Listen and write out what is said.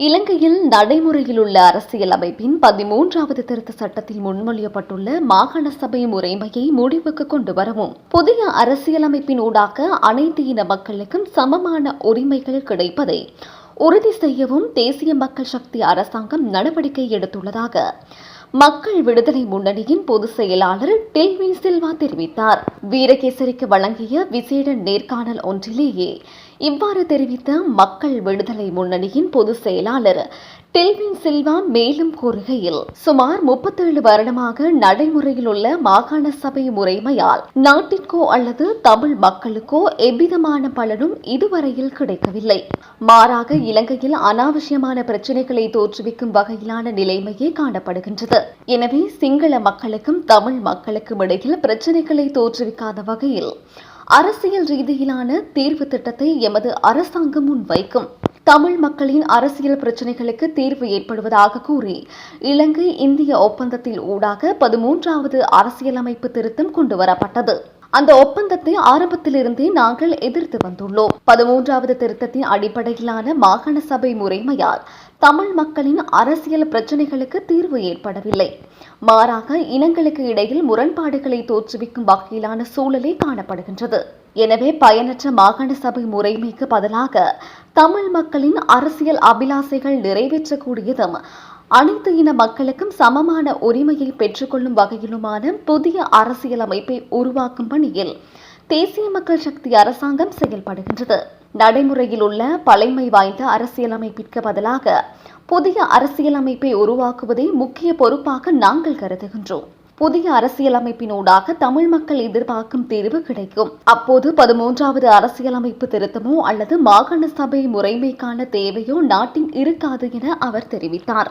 இலங்கையில் நடைமுறையில் உள்ள அரசியலமைப்பின் பதிமூன்றாவது திருத்த சட்டத்தில் முன்மொழியப்பட்டுள்ள மாகாண சபை முறைமையை முடிவுக்கு கொண்டு வரவும் புதிய அரசியலமைப்பின் ஊடாக அனைத்து இன மக்களுக்கும் சமமான உரிமைகள் கிடைப்பதை உறுதி செய்யவும் தேசிய மக்கள் சக்தி அரசாங்கம் நடவடிக்கை எடுத்துள்ளதாக மக்கள் விடுதலை முன்னணியின் பொதுச் செயலாளர் டெல்வி சில்வா தெரிவித்தார். வீரகேசரிக்கு வழங்கிய விசேட நேர்காணல் ஒன்றிலேயே இவ்வாறு தெரிவித்த மக்கள் விடுதலை முன்னணியின் பொதுச் செயலாளர் டெல்வின் சில்வா மேலும் கூறுகையில் சுமார் முப்பத்தேழு வருடமாக நடைமுறையில் உள்ள மாகாண சபை முறைமையால் நாட்டிற்கோ அல்லது தமிழ் மக்களுக்கோ எவ்விதமான பலனும் இதுவரையில் கிடைக்கவில்லை. மாறாக இலங்கையில் அனாவசியமான பிரச்சினைகளை தோற்றுவிக்கும் வகையிலான நிலைமையே காணப்படுகின்றது. எனவே சிங்கள மக்களுக்கும் தமிழ் மக்களுக்கும் இடையில் பிரச்சினைகளை தோற்றுவிக்காத வகையில் அரசியல் ரீதியிலான தீர்வு திட்டத்தை எமது அரசாங்கம் முன்வைக்கும். தமிழ் மக்களின் அரசியல் பிரச்சினைகளுக்கு தீர்வு ஏற்படுவதாக கூறி இலங்கை இந்திய ஒப்பந்தத்தில் ஊடாக பதிமூன்றாவது அரசியலமைப்பு திருத்தம் கொண்டுவரப்பட்டது. அந்த ஒப்பந்தத்தை ஆரம்பத்திலிருந்தே நாங்கள் எதிர்த்து வந்துள்ளோம். பதிமூன்றாவது திருத்தத்தின் அடிப்படையிலான மாகாண சபை முறைமையால் தமிழ் மக்களின் அரசியல் பிரச்சினைகளுக்கு தீர்வு ஏற்படவில்லை. மாறாக இனங்களுக்கு இடையில் முரண்பாடுகளை தோற்றுவிக்கும் வகையிலான சூழலே காணப்படுகின்றது. எனவே பயனற்ற மாகாண சபை முறைமைக்கு பதிலாக தமிழ் மக்களின் அரசியல் அபிலாசைகள் நிறைவேற்றக்கூடியதும் அனைத்து இன மக்களுக்கும் சமமான உரிமையை பெற்றுக்கொள்ளும் வகையிலுமான புதிய அரசியலமைப்பை உருவாக்கும் பணியில் தேசிய மக்கள் சக்தி அரசாங்கம் செயல்படுகின்றது. நடைமுறையில் உள்ள பழைமை வாய்ந்த அரசியலமைப்பிற்கு பதிலாக புதிய அரசியலமைப்பை உருவாக்குவதே முக்கிய பொறுப்பாக நாங்கள் கருதுகின்றோம். புதிய அரசியலமைப்பினூடாக தமிழ் மக்கள் எதிர்பார்க்கும் தீர்வு கிடைக்கும். அப்போது பதிமூன்றாவது அரசியலமைப்பு திருத்தமோ அல்லது மாகாண சபை முறைமைக்கான தேவையோ நாட்டின் இருக்காது என அவர் தெரிவித்தார்.